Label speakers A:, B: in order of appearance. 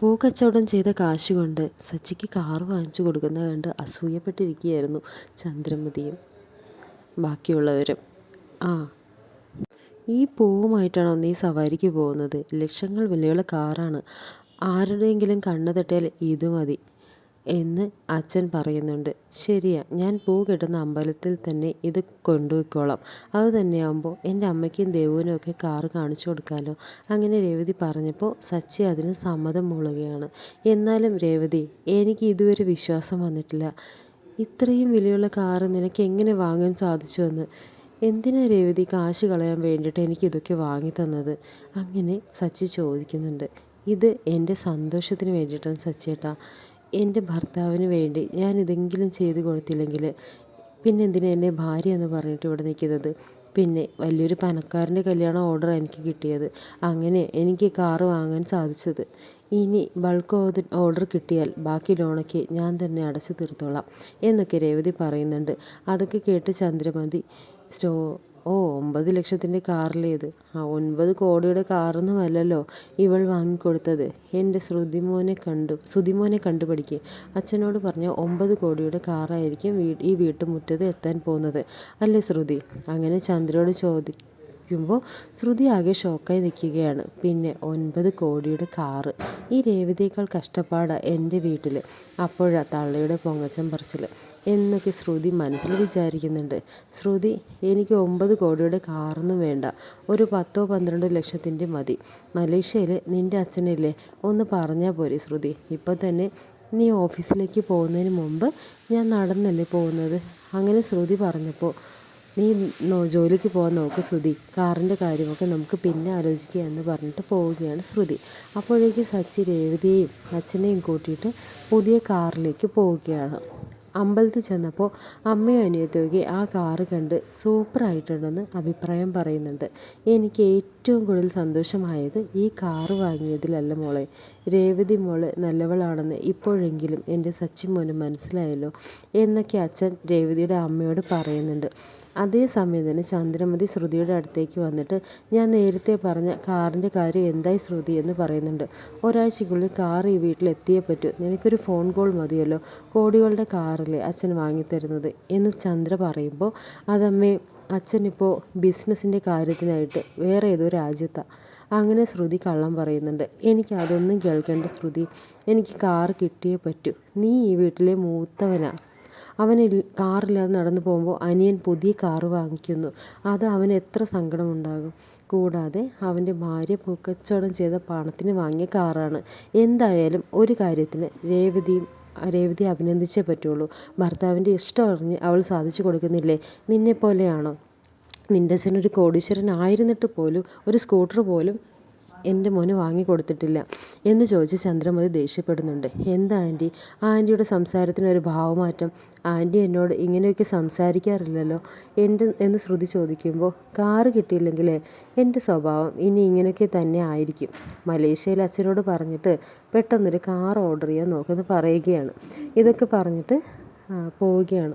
A: പൂക്കച്ചവടം ചെയ്ത കാശുകൊണ്ട് സച്ചിക്ക് കാർ വാങ്ങിച്ചു കൊടുക്കുന്നത് കണ്ട് അസൂയപ്പെട്ടിരിക്കുകയായിരുന്നു ചന്ദ്രമതിയും ബാക്കിയുള്ളവരും. ആ ഈ പൂവുമായിട്ടാണോ നീ സവാരിക്ക് പോകുന്നത്? ലക്ഷങ്ങൾ വിലയുള്ള കാറാണ്. ആരുടെയെങ്കിലും കണ്ണ് തട്ടിയാൽ ഇത് മതി. എന്ന് അച്ഛൻ പറയുന്നുണ്ട്. ശരിയാ ഞാൻ പൂ കിട്ടുന്ന അമ്പലത്തിൽ തന്നെ ഇത് കൊണ്ടുപോയിക്കോളാം. അത് തന്നെയാകുമ്പോൾ എന്റെ അമ്മയ്ക്കും ദേവുവിനും ഒക്കെ കാറ് കാണിച്ചു കൊടുക്കാമല്ലോ അങ്ങനെ രേവതി പറഞ്ഞപ്പോൾ സച്ചി അതിന് സമ്മതം മൂളുകയാണ്. എന്നാലും രേവതി എനിക്ക് ഇതുവരെ വിശ്വാസം വന്നിട്ടില്ല. ഇത്രയും വിലയുള്ള കാറ് നിനക്ക് എങ്ങനെ വാങ്ങാൻ സാധിച്ചു എന്ന് എന്തിനാ രേവതി കാശ് കളയാൻ വേണ്ടിയിട്ട് എനിക്കിതൊക്കെ വാങ്ങി തന്നത്? അങ്ങനെ സച്ചി ചോദിക്കുന്നുണ്ട്. ഇത് എന്റെ സന്തോഷത്തിന് വേണ്ടിയിട്ടാണ് സച്ചിയേട്ടാ എന്റെ ഭർത്താവിന് വേണ്ടി ഞാൻ ഇതെങ്കിലും ചെയ്തു കൊടുത്തില്ലെങ്കിൽ പിന്നെ എന്തിനാ എന്നെ ഭാര്യ എന്ന് പറഞ്ഞിട്ട് ഇവിടെ നിൽക്കുന്നത്? പിന്നെ വലിയൊരു പണക്കാരന്റെ കല്യാണ ഓർഡർ എനിക്ക് കിട്ടിയത്. അങ്ങനെ എനിക്ക് കാറ് വാങ്ങാൻ സാധിച്ചത്. ഇനി ബൾക്ക് ഓർഡർ കിട്ടിയാൽ ബാക്കി ലോണൊക്കെ ഞാൻ തന്നെ അടച്ചു തീർത്തോളാം. എന്നൊക്കെ രേവതി പറയുന്നുണ്ട്. അതൊക്കെ കേട്ട് ചന്ദ്രമതി സ്റ്റോ ഓ ഒമ്പത് ലക്ഷത്തിന്റെ കാറിലേത്. ആ ഒൻപത് കോടിയുടെ കാറൊന്നുമല്ലല്ലോ ഇവൾ വാങ്ങിക്കൊടുത്തത്. എന്റെ ശ്രുതിമോനെ കണ്ടു ശ്രുതിമോനെ കണ്ടുപഠിക്ക് അച്ഛനോട് പറഞ്ഞ ഒമ്പത് കോടിയുടെ കാറായിരിക്കും ഈ വീട്ടുമുറ്റത്ത് എത്താൻ പോകുന്നത്. അല്ലേ ശ്രുതി? അങ്ങനെ ചന്ദ്രയോട് ചോദിക്കുമ്പോൾ ശ്രുതി ആകെ ഷോക്കായി നിൽക്കുകയാണ്. പിന്നെ ഒൻപത് കോടിയുടെ കാറ്. ഈ രേവതിയേക്കാൾ കഷ്ടപ്പാടാണ് എന്റെ വീട്ടിൽ അപ്പോഴാണ് തള്ളയുടെ പൊങ്ങച്ചം പറച്ചിൽ. എന്നൊക്കെ ശ്രുതി മനസ്സിൽ വിചാരിക്കുന്നുണ്ട്. ശ്രുതി എനിക്ക് ഒമ്പത് കോടിയുടെ കാറൊന്നും വേണ്ട. ഒരു പത്തോ പന്ത്രണ്ടോ ലക്ഷത്തിന്റെ മതി. മലേഷ്യയിൽ നിന്റെ അച്ഛനില്ലേ? ഒന്ന് പറഞ്ഞാൽ പോരെ ശ്രുതി. ഇപ്പം തന്നെ നീ ഓഫീസിലേക്ക് പോകുന്നതിന് മുമ്പ് ഞാൻ നടന്നല്ലേ പോകുന്നത്? അങ്ങനെ ശ്രുതി പറഞ്ഞപ്പോൾ നീ ജോലിക്ക് പോകാൻ നോക്ക് ശ്രുതി. കാറിന്റെ കാര്യമൊക്കെ നമുക്ക് പിന്നെ ആലോചിക്കുക എന്ന് പറഞ്ഞിട്ട് പോവുകയാണ് ശ്രുതി. അപ്പോഴേക്ക് സച്ചി രേവതിയെയും അച്ഛനെയും കൂട്ടിയിട്ട് പുതിയ കാറിലേക്ക് പോവുകയാണ്. അമ്പലത്തിൽ ചെന്നപ്പോൾ അമ്മയും അനിയത്തിയൊക്കെ ആ കാറ് കണ്ട് സൂപ്പറായിട്ടുണ്ടെന്ന് അഭിപ്രായം പറയുന്നുണ്ട്. എനിക്ക് ഏറ്റവും കൂടുതൽ സന്തോഷമായത് ഈ കാറ് വാങ്ങിയതിലല്ല മോളെ. രേവതി മോൾ നല്ലവളാണെന്ന് ഇപ്പോഴെങ്കിലും എന്റെ സച്ചി മോന് മനസ്സിലായല്ലോ എന്നൊക്കെ അച്ഛൻ രേവതിയുടെ അമ്മയോട് പറയുന്നുണ്ട്. അതേസമയം തന്നെ ചന്ദ്രമതി ശ്രുതിയുടെ അടുത്തേക്ക് വന്നിട്ട് ഞാൻ നേരത്തെ പറഞ്ഞ കാറിന്റെ കാര്യം എന്തായി ശ്രുതി എന്ന് പറയുന്നുണ്ട്. ഒരാഴ്ചയ്ക്കുള്ളിൽ കാർ ഈ വീട്ടിൽ എത്തിയേ പറ്റൂ. നിനക്കൊരു ഫോൺ കോൾ മതിയല്ലോ. കോടികളുടെ കാറല്ലേ അച്ഛൻ വാങ്ങിത്തരുന്നത് എന്ന് ചന്ദ്ര പറയുമ്പോൾ അതമ്മേ അച്ഛനിപ്പോൾ ബിസിനസ്സിന്റെ കാര്യത്തിനായിട്ട് വേറെ ഏതോ രാജ്യത്താണ് അങ്ങനെ ശ്രുതി കള്ളം പറയുന്നുണ്ട്. എനിക്ക് അതൊന്നും കേൾക്കേണ്ട ശ്രുതി എനിക്ക് കാർ കിട്ടിയേ പറ്റൂ. നീ ഈ വീട്ടിലെ മൂത്തവനാ. അവന് കാറില്ലാതെ നടന്നു പോകുമ്പോൾ അനിയൻ പുതിയ കാർ വാങ്ങിക്കുന്നു. അത് അവന് എത്ര സങ്കടമുണ്ടാകും. കൂടാതെ അവന്റെ ഭാര്യ പൂക്കച്ചവടം ചെയ്ത പണത്തിന് വാങ്ങിയ കാറാണ്. എന്തായാലും ഒരു കാര്യത്തിന് രേവതിയും രേവതി അഭിനന്ദിച്ചേ പറ്റുള്ളൂ. ഭർത്താവിന്റെ ഇഷ്ടം അറിഞ്ഞ് അവൾ സാധിച്ചു കൊടുക്കുന്നില്ലേ? നിന്നെപ്പോലെയാണോ? നിന്റെ അച്ഛനൊരു കോടീശ്വരനായിരുന്നിട്ട് പോലും ഒരു സ്കൂട്ടർ പോലും എന്റെ മോന് വാങ്ങി കൊടുത്തിട്ടില്ല എന്ന് ചോദിച്ച് ചന്ദ്രമതി ദേഷ്യപ്പെടുന്നുണ്ട്. എന്താ ആന്റി? ആന്റിയുടെ സംസാരത്തിനൊരു ഭാവമാറ്റം. ആന്റി എന്നോട് ഇങ്ങനെയൊക്കെ സംസാരിക്കാറില്ലല്ലോ എന്റെ എന്ന് ശ്രുതി ചോദിക്കുമ്പോൾ കാറ് കിട്ടിയില്ലെങ്കിലേ എന്റെ സ്വഭാവം ഇനി ഇങ്ങനെയൊക്കെ തന്നെ ആയിരിക്കും. മലേഷ്യയിൽ അച്ഛനോട് പറഞ്ഞിട്ട് പെട്ടെന്നൊരു കാർ ഓർഡർ ചെയ്യാൻ നോക്കുമെന്ന് പറയുകയാണ്. ഇതൊക്കെ പറഞ്ഞിട്ട് പോവുകയാണ്.